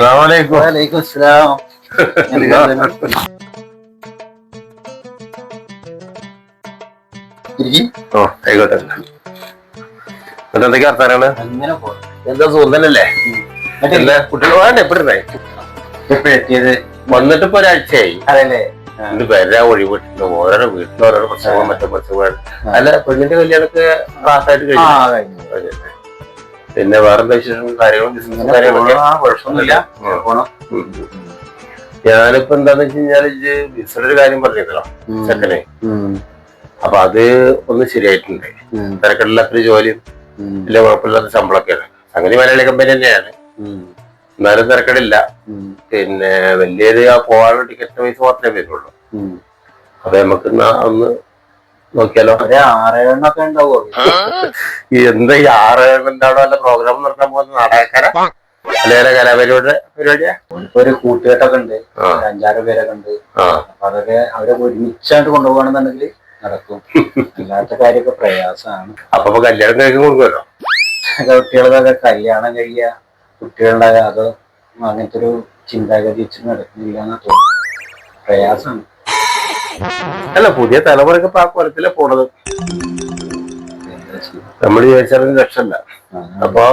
വലൈക്കും അസ്സലാം. ഓ ആയിക്കോട്ടെ. എന്നിട്ട് എന്തൊക്കെ വർത്താനാണ് എന്താ സുന്ദരല്ലേ എന്താ? കുട്ടികൾ വേണ്ട എപ്പോഴുണ്ടായി ഇപ്പൊ എത്തിയത്? വന്നിട്ട് ഇപ്പൊ ഒരാഴ്ചയായി അതല്ലേ ഇത് വരാ ഒഴിവിട്ടുണ്ട് ഓരോ വീട്ടിലും ഓരോ പ്രശ്നങ്ങളും മറ്റേ പ്രശ്നങ്ങളും. അല്ല പെണ്ണിന്റെ കല്യാണമൊക്കെ ക്ലാസ്സായിട്ട് കഴിഞ്ഞു. പിന്നെ വേറെന്താ വിശേഷം? കാര്യങ്ങളും? ബിസിനസ് കാര്യങ്ങളൊക്കെ? ആ, കുഴപ്പമൊന്നുമില്ല. ഉം. പോണം. ഞാനിപ്പോ എന്താന്ന് വെച്ച് കഴിഞ്ഞാൽ ഇജ്ജ് വിസയുടെ ഒരു കാര്യം പറഞ്ഞിരുന്നല്ലോ. ചെക്കനെ? അപ്പൊ അത് ഒന്ന് ശരിയായിട്ടുണ്ട്. തിരക്കടില്ലാത്തൊരു ജോലിയും. വലിയ കുഴപ്പമില്ലാത്ത ശമ്പളമൊക്കെയാണ്. അങ്ങനെ മലയാളി കമ്പനി തന്നെയാണ്. എന്നാലും തിരക്കടില്ല. പിന്നെ വലിയൊരു ആ പോകാനുള്ള ടിക്കറ്റ് പൈസ മാത്രമേ വരുള്ളൂ. അപ്പൊ നമുക്ക് ഒന്ന് നോക്കിയാലോ? ഒരു ആറേഴെണ്ണൊക്കെ ഉണ്ടാവോ എന്താ ഈ ആറ് എന്താണോ അല്ല പ്രോഗ്രാം നടത്താൻ പോകുന്ന നാടകക്കാര? അല്ലെങ്കിൽ കലാപരിപാടിയുടെ പരിപാടിയാ? ഒരു കൂട്ടുകെട്ടൊക്കെ ഉണ്ട്. അഞ്ചാറ് പേരൊക്കെ ഉണ്ട്. അതൊക്കെ അവരെ ഒരുമിച്ചായിട്ട് കൊണ്ടുപോകണമെന്നുണ്ടെങ്കിൽ നടക്കും. അല്ലാത്ത കാര്യമൊക്കെ പ്രയാസമാണ്. അപ്പൊ കല്യാണം കഴിക്കാൻ കൊടുക്കുമല്ലോ? കുട്ടികളതൊക്കെ കല്യാണം കഴിയുക കുട്ടികളുണ്ടാകാതെ അത് അങ്ങനത്തെ ഒരു ചിന്താഗതി വെച്ച് നടക്കുന്നില്ല എന്നാ തോന്നുന്നു. പ്രയാസമാണ്. അല്ല പുതിയ തലമുറയ്ക്ക് ഇപ്പൊ ആ കുലത്തിലെ പോണത്. നമ്മൾ വിചാരിച്ചാലും രക്ഷല്ല. അപ്പൊ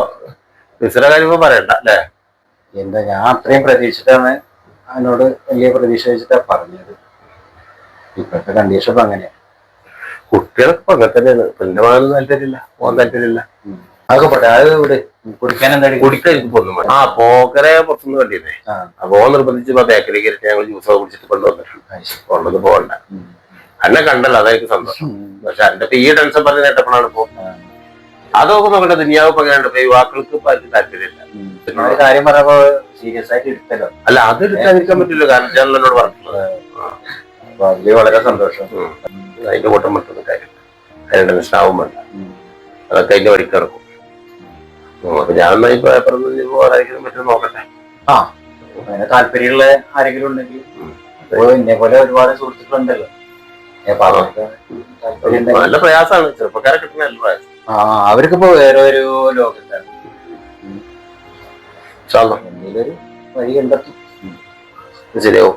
വിസയുടെ കാര്യം ഇപ്പൊ പറയണ്ട അല്ലേ? എന്താ ഞാൻ അത്രയും പ്രതീക്ഷിച്ചിട്ടാണ് അതിനോട് വലിയ പ്രതീക്ഷ വെച്ചിട്ടാ പറഞ്ഞത്. ഇപ്പോഴത്തെ കണ്ടീഷൻ അങ്ങനെയാ. കുട്ടികൾക്ക് അങ്ങനെ തന്നെയാണ് പിന്നെ മകനും താല്പര്യമില്ല പോകാൻ താല്പര്യമില്ല. അതൊക്കെ പോട്ടെ അത് ഇവിടെ കുടിക്കാൻ എന്താ കുടിക്കാൻ ആ പോക്കറെ പുറത്തുനിന്ന് വേണ്ടിയിരുന്നേ അപ്പോ നിർബന്ധിച്ച് ബേക്കറി കയറിട്ട് ഞങ്ങൾ ജ്യൂസൊക്കെ കുടിച്ചിട്ട് കൊണ്ടുവന്നിട്ടുണ്ട്. ഉള്ളത് പോകണ്ട. അന്നെ കണ്ടല്ലോ അതായിരിക്കും സന്തോഷം. പക്ഷെ എന്റെ ഈ ടെൻഷൻ പറഞ്ഞ നേട്ടപ്പോഴാണ് ഇപ്പൊ ആ. അതൊക്കെ നോക്കട്ടെ ദുനിയാവ് എങ്ങനെയുണ്ട്? യുവാക്കൾക്ക് ഇപ്പൊ താല്പര്യമില്ല. കാര്യം പറയുമ്പോ സീരിയസ് ആയിട്ട് എടുത്തല്ലോ. അല്ല അത് എടുക്കാതിരിക്കാൻ പറ്റില്ല കാരണം ഞാൻ എന്നോട് പറഞ്ഞിട്ടുള്ളത്. വളരെ സന്തോഷം. അതിന്റെ കൂട്ടം പറ്റുന്ന കാര്യം അതിന്റെ മിസ്സാവും വേണ്ട. അതൊക്കെ അതിന്റെ. അപ്പൊ ഞാൻ എന്നാ ഈ പേപ്പറൊന്നും ആരായിരിക്കും പറ്റും നോക്കട്ടെ. ആ അങ്ങനെ താല്പര്യമുള്ള ആരെങ്കിലും ഉണ്ടെങ്കിൽ ഉം. ഇപ്പൊ എന്നെ പോലെ ഒരുപാട് സുഹൃത്തുക്കളുണ്ടല്ലോ. അപ്പൊ അവർക്ക് താല്പര്യം ഉണ്ടെങ്കിൽ നല്ല പ്രയാസമാണ് ചെറുപ്പക്കാരെ കിട്ടുന്ന നല്ല പ്രയാസം. ആ അവർക്കിപ്പോ വേറെ ഒരു ലോകത്താണ്. എന്തെങ്കിലും ഒരു വഴി കണ്ടെത്തും. ശരിയാവും.